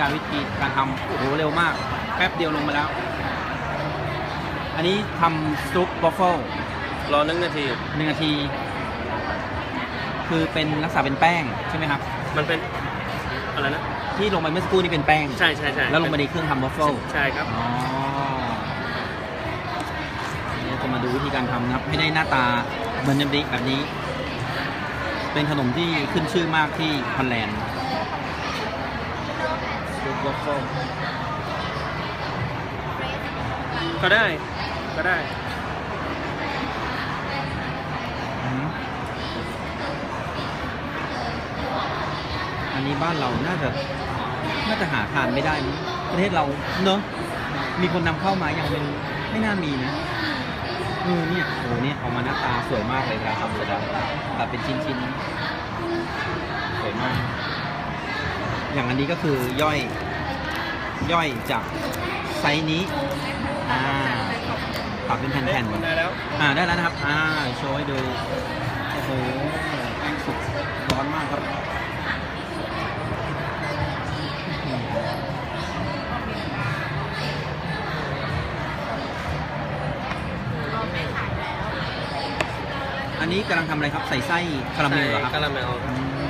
การวิธีการทำโอ้โหเร็วมาก แป๊บเดียวลงมาแล้ว อันนี้ทำซุปวอฟเฟิลรอหนึ่งนาที หนึ่งนาที คือเป็นลักษณะเป็นแป้งใช่ไหมครับ มันเป็นอะไรนะ ที่ลงไปเมื่อสักครู่นี่เป็นแป้งใช่ใช่ใช่แล้วลงไปในเครื่องทำวอฟเฟิลใช่ครับอ๋อเนี่ยจะมาดูวิธีการทำนะครับ ให้ได้หน้าตาเหมือนยำดิแบบนี้ เป็นขนมที่ขึ้นชื่อมากที่ฮอลแลนด์ ซุปวอฟเฟิลก็ได้ ก็ได้อืมอันนี้บ้านเราน่าจะ น่าจะหาทานไม่ได้มั้งประเทศเราเนอะ มีคนนำเข้ามาอย่างเป็นไม่น่ามีนะเออเนี่ยโอ้เนี่ยออกมาหน้าตาสวยมากเลยเวลาทำเสร็จแล้วตัดเป็นชิ้นๆ สวยมาก อย่างอันนี้ก็คือย่อย ย่อยจากไซส์นี้อ่าตัดเป็นแผ่นๆได้แล้วอ่าได้แล้วนะครับอ่าโชว์ให้ดูโอ้โหแป้งสุกร้อนมากครับอืมอันนี้กำลังทำอะไรครับใส่ไส้คาราเมลเหรอครับคาราเมลอืมอั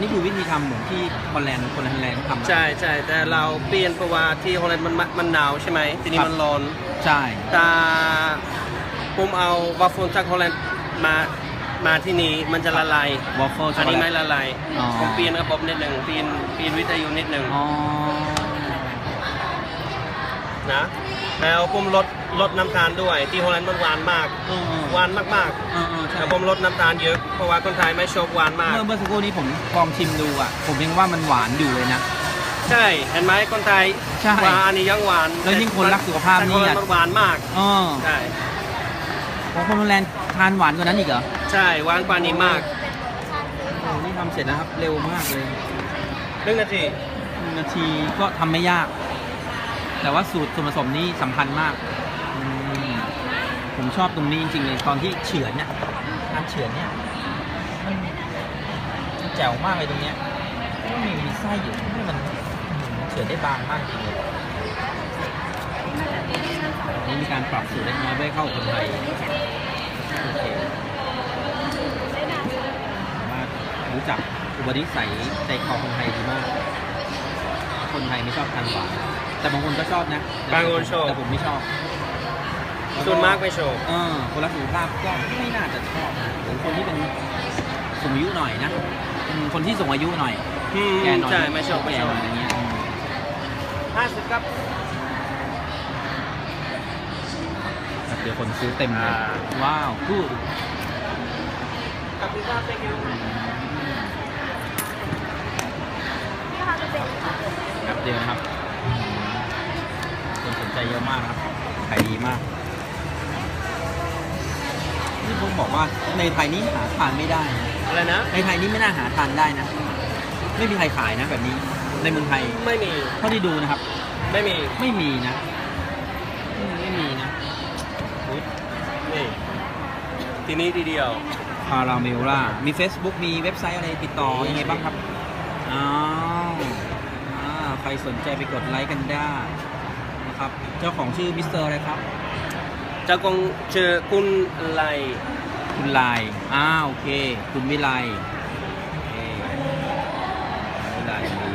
นนี้คือวิธีทำเหมือนที่ฮอลแลนด์คนฮอลแลนด์เขาทำ ใช่ใช่แต่เราเปลี่ยนเพราะว่าที่ฮอลแลนด์มันมันมันหนาวใช่ไหมทีนี้ครับ มันร้อน ใช่ แต่ผมเอาวาฟเฟิลจากฮอลแลนด์มามาที่นี่มันจะละลาย วอฟเฟิลช็อัอนกโกนี้แลไม่ต ละลายอ๋อ ผมเปลี่ยนระบบนิดหนึ่งเปลี่ยนเปลี่ยนวิทยุนิดหนึ่ง อ๋อ นะ แล้วผมลดลดน้ำตาลด้วย ที่ฮอลแลนด์มันหวานมากเออเออหวานมากเออเออๆใช่แต่ผมลดน้ำตาลเยอะเพราะว่าคนไทยไม่ชอบหวานมาก เมื่อเมื่อสักครู่นี้ผมลองชิมดูอะ ผมยังว่ามันหวานอยู่เลยนะ ใช่เห็นไหมคนไทยใช่หวานอันนี้ยังหวานแล้วยิ่งคนรักสุขภาพนี่แต่อะคนมันหวานมากอ๋อใช่ของคนฮอลแลนด์ทานหวานกว่านั้นอีกเหรอใช่หวานกว่านี้มากโอ้นี่ทำเสร็จนะครับ เร็วมากเลยหนึ่งนาที หนึ่งนาทีก็ทำไม่ยาก แต่ว่าสูตรส่วนผสมนี่สำคัญมากอืมผมชอบตรงนี้จริงๆเลยตอนที่เฉือนเนี่ยการเฉือนเนี่ยมันมันแจ๋วมากเลยตรงเนี้ยมันมีมีไส้อยู่ที่มันเฉือนได้บางมากจริงเลยนี่มีการปรับสูตรเล็กน้อยเพื่อให้เข้ากับคนไทยโอเคสามารถรู้จักอุปนิสัยใจคอคนไทยดีมาก คนไทยไม่ชอบทานหวาน แต่บางคนก็ชอบนะบางคนชอบ แต่ผมไม่ชอบส่วนมากไม่ชอบเออคนรักสุขภาพก็ไม่น่าจะชอบนะหรือคนที่เป็นสูงอายุหน่อยนะอืมคนที่สูงอายุหน่อยอืมแกหน่อยใช่ไม่ชอบไม่แกชอบหน่อยอะไรเงี้ยอืมห้าสิบครับแบบเดี๋ยวคนซื้อเต็มเลยอ่าว้าวกูดขอบคุณครับ thank you แบบเดียวนะครับอืมคนสนใจ เยอะมากนะครับขายดีมากนี่ผมบอกว่าในไทยนี่หาทานไม่ได้นะอะไรนะ ในไทยนี่ไม่น่าหาทานได้นะ ไม่มีใครขายนะแบบนี้ ในเมืองไทยไม่มี เท่าที่ดูนะครับ ไม่มี ไม่มีนะอืมไม่มีนะนี่ ที่นี่ทีเดียว คาราเมล่ามี Facebook มีเว็บไซต์อะไรติดต่อยังไงบ้างครับอ้าวอ่าใครสนใจไปกดไลค์กันได้นะ ครับ เจ้าของชื่อมิสเตอร์อะไรครับ เจะกงเจอคุณไลคุณไลอ้าวโอเค คุณวิไลโอเควิไลมี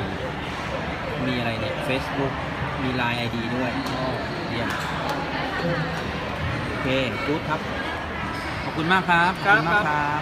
มีอะไรเนี่ย Facebook มีไลน์ไอดีด้วยอ้อเยี่ยมโอเคกู๊ดครับ ขอบคุณมากครับ ขอบคุณมากครับ